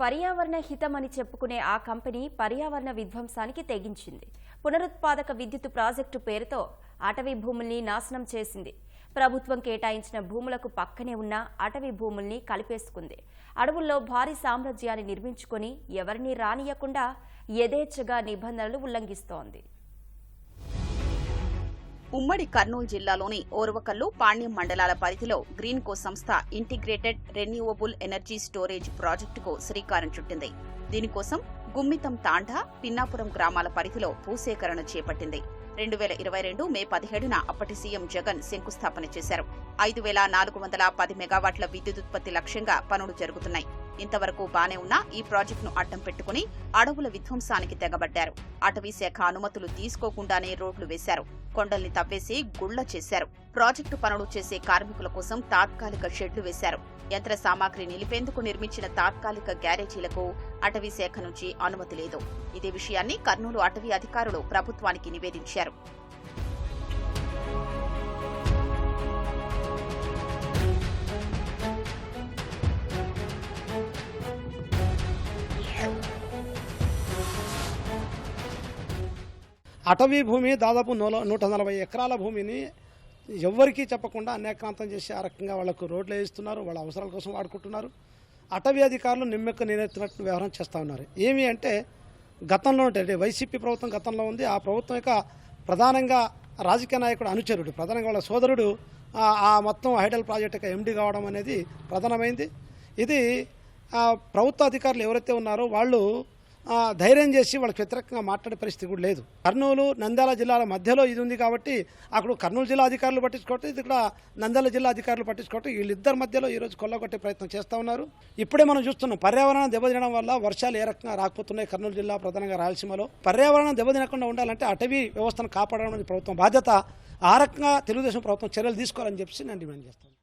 పర్యావరణ హితమని చెప్పుకునే ఆ కంపెనీ పర్యావరణ విధ్వంసానికి తెగించింది. పునరుత్పాదక విద్యుత్ ప్రాజెక్టు పేరుతో అటవీ భూముల్ని నాశనం చేసింది. ప్రభుత్వం కేటాయించిన భూములకు పక్కనే ఉన్న అటవీ భూముల్ని కలిపేసుకుంది. అడవుల్లో భారీ సామ్రాజ్యాన్ని నిర్మించుకొని ఎవరినీ రానియకుండా యథేచ్ఛగా నిబంధనలు ఉల్లంఘిస్తోంది. ఉమ్మడి కర్నూలు జిల్లాలోని ఓర్వకల్లు పాణ్యం మండలాల పరిధిలో గ్రీన్కో సంస్థ ఇంటిగ్రేటెడ్ రెన్యూవబుల్ ఎనర్జీ స్టోరేజ్ ప్రాజెక్టుకు శ్రీకారం చుట్టింది. దీనికోసం గుమ్మితం తాండా పిన్నాపురం గ్రామాల పరిధిలో భూసేకరణ చేపట్టింది. రెండు వేల ఇరవై రెండు మే పదిహేడున అప్పటి సీఎం జగన్ శంకుస్థాపన చేశారు. ఐదు వేల నాలుగు వందల పది మెగావాట్ల విద్యుత్ ఉత్పత్తి లక్ష్యంగా పనులు జరుగుతున్నాయి. ఇంతవరకు బానే ఉన్న ఈ ప్రాజెక్టును అడ్డం పెట్టుకుని అడవుల విధ్వంసానికి తెగబడ్డారు. అటవీ శాఖ అనుమతులు తీసుకోకుండానే రోడ్లు వేశారు. కొండల్ని తవ్వేసి గుళ్ళ చేశారు. ప్రాజెక్టు పనులు చేసే కార్మికుల కోసం తాత్కాలిక షెడ్లు వేశారు. యంత్ర సామాగ్రి నిలిపేందుకు నిర్మించిన తాత్కాలిక గ్యారేజీలకు అటవీ శాఖ నుంచి అనుమతి లేదు. ఇదే విషయాన్ని కర్నూలు అటవీ అధికారులు ప్రభుత్వానికి నివేదించారు. అటవీ భూమి దాదాపు నూల నూట నలభై ఎకరాల భూమిని ఎవ్వరికీ చెప్పకుండా అన్యాక్రాంతం చేసి ఆ రకంగా వాళ్ళకు రోడ్లు వేయిస్తున్నారు వాళ్ళ అవసరాల కోసం వాడుకుంటున్నారు. అటవీ అధికారులు నిమ్మెక్క నేనెత్తినట్టు వ్యవహారం చేస్తూ ఉన్నారు. ఏమి అంటే గతంలో ఉంటే వైసీపీ ప్రభుత్వం గతంలో ఉంది. ఆ ప్రభుత్వం యొక్క ప్రధానంగా రాజకీయ నాయకుడు అనుచరుడు ప్రధానంగా వాళ్ళ సోదరుడు ఆ- మొత్తం హైడల్ ప్రాజెక్ట్ యొక్క ఎండి కావడం అనేది ప్రధానమైంది. ఇది ప్రభుత్వ అధికారులు ఎవరైతే ఉన్నారో వాళ్ళు ధైర్యం చేసి వాళ్ళకి వ్యతిరేకంగా మాట్లాడే పరిస్థితి కూడా లేదు. కర్నూలు నంద్యాల జిల్లాల మధ్యలో ఇది ఉంది కాబట్టి అక్కడ కర్నూలు జిల్లా అధికారులు పట్టించుకోవటం ఇది ఇక్కడ నంద్యాల జిల్లా అధికారులు పట్టించుకోవటం వీళ్ళిద్దరి మధ్యలో ఈరోజు కొల్లగొట్టే ప్రయత్నం చేస్తూ ఉన్నారు. ఇప్పుడే మనం చూస్తున్నాం పర్యావరణం దెబ్బతినడం వల్ల వర్షాలు ఏ రకంగా రాకపోతున్నాయి కర్నూలు జిల్లా ప్రధానంగా రాయలసీమలో. పర్యావరణం దెబ్బతినకుండా ఉండాలంటే అటవీ వ్యవస్థను కాపాడడం ప్రభుత్వం బాధ్యత. ఆ రకంగా తెలుగుదేశం ప్రభుత్వం చర్యలు తీసుకోవాలని చెప్పి నేను డిమాండ్ చేస్తాను.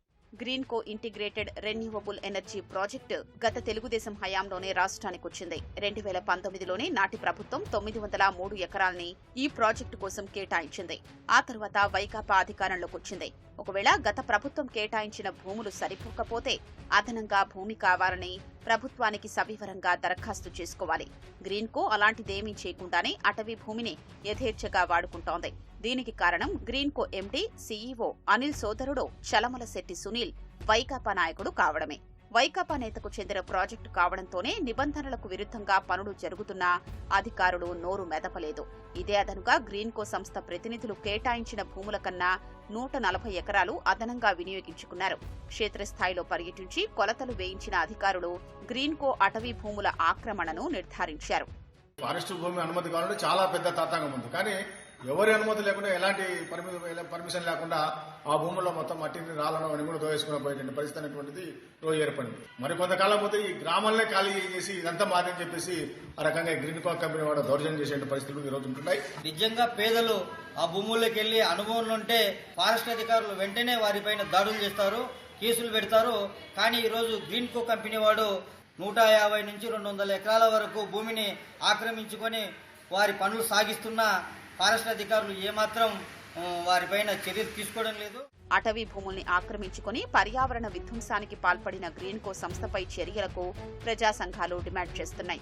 Greenko integrated renewable energy project గత తెలుగుదేశం హయాంలోనే రాష్ట్రానికి వచ్చింది రెండు వేల పంతొమ్మిదిలోనే నాటి ప్రభుత్వం తొమ్మిది వందల మూడు ఎకరాల్ని ఈ ప్రాజెక్టు కోసం కేటాయించింది. ఆ తర్వాత వైకాపా అధికారంలోకి వచ్చింది ఒకవేళ గత ప్రభుత్వం కేటాయించిన భూములు సరిపోకపోతే అదనంగా భూమి కావాలని ప్రభుత్వానికి సవివరంగా దరఖాస్తు చేసుకోవాలి. గ్రీన్ కో అలాంటిదేమీ చేయకుండానే అటవీ భూమిని యథేచ్ఛగా వాడుకుంటోంది. దీనికి కారణం గ్రీన్కో ఎండీ సీఈఓ అనిల్ సోదరుడు చలమల శెట్టి సునీల్. వైకాపా నాయకుడు కావడమే. వైకాపా నేతకు చెందిన ప్రాజెక్టు కావడంతోనే నిబంధనలకు విరుద్ధంగా పనులు జరుగుతున్నా అధికారులు నోరు మెదపలేదు. ఇదే అదనుగా గ్రీన్కో సంస్థ ప్రతినిధులు కేటాయించిన భూముల కన్నా నూట నలభై ఎకరాలు అదనంగా వినియోగించుకున్నారు. క్షేత్రస్థాయిలో పర్యటించి కొలతలు వేయించిన అధికారులు గ్రీన్కో అటవీ భూముల ఆక్రమణను నిర్ధారించారు. ఫారెస్ట్ భూమి అనుమతి కావాలంటే చాలా పెద్ద తాతాంగం ఉంది. కానీ ఎవరి అనుమతి లేకుండా ఎలాంటి పర్మిషన్ లేకుండా ఆ భూముల్లో మొత్తం మట్టిని రాళ్ళను అని కూడా దోవేసుకుని పోయేటువంటి పరిస్థితి అనేటువంటిది రోజు ఏర్పడింది. మరి కొంతకాలం పోతే ఈ గ్రామాలనే ఖాళీ చేసి ఇదంతా మాదని చెప్పేసి ఆ రకంగా గ్రీన్ కాక్ కంపెనీ వాడు దౌర్జన్యం చేసే పరిస్థితులు ఈ రోజు ఉంటున్నాయి. నిజంగా పేదలు ఆ భూముల్లోకి వెళ్ళి అనుభవం ఉంటే ఫారెస్ట్ అధికారులు వెంటనే వారిపైన దాడులు చేస్తారు కేసులు పెడతారు. కానీ ఈరోజు గ్రీన్ కో కంపెనీ వాడు నూట యాభై నుంచి రెండు వందల ఎకరాల వరకు భూమిని ఆక్రమించుకొని వారి పనులు సాగిస్తున్న ఫారెస్ట్ అధికారులు ఏమాత్రం వారిపైన చర్యలు తీసుకోవడం లేదు. అటవీ భూముల్ని ఆక్రమించుకొని పర్యావరణ విధ్వంసానికి పాల్పడిన గ్రీన్ కో సంస్థపై చర్యలకు ప్రజా సంఘాలు డిమాండ్ చేస్తున్నాయి.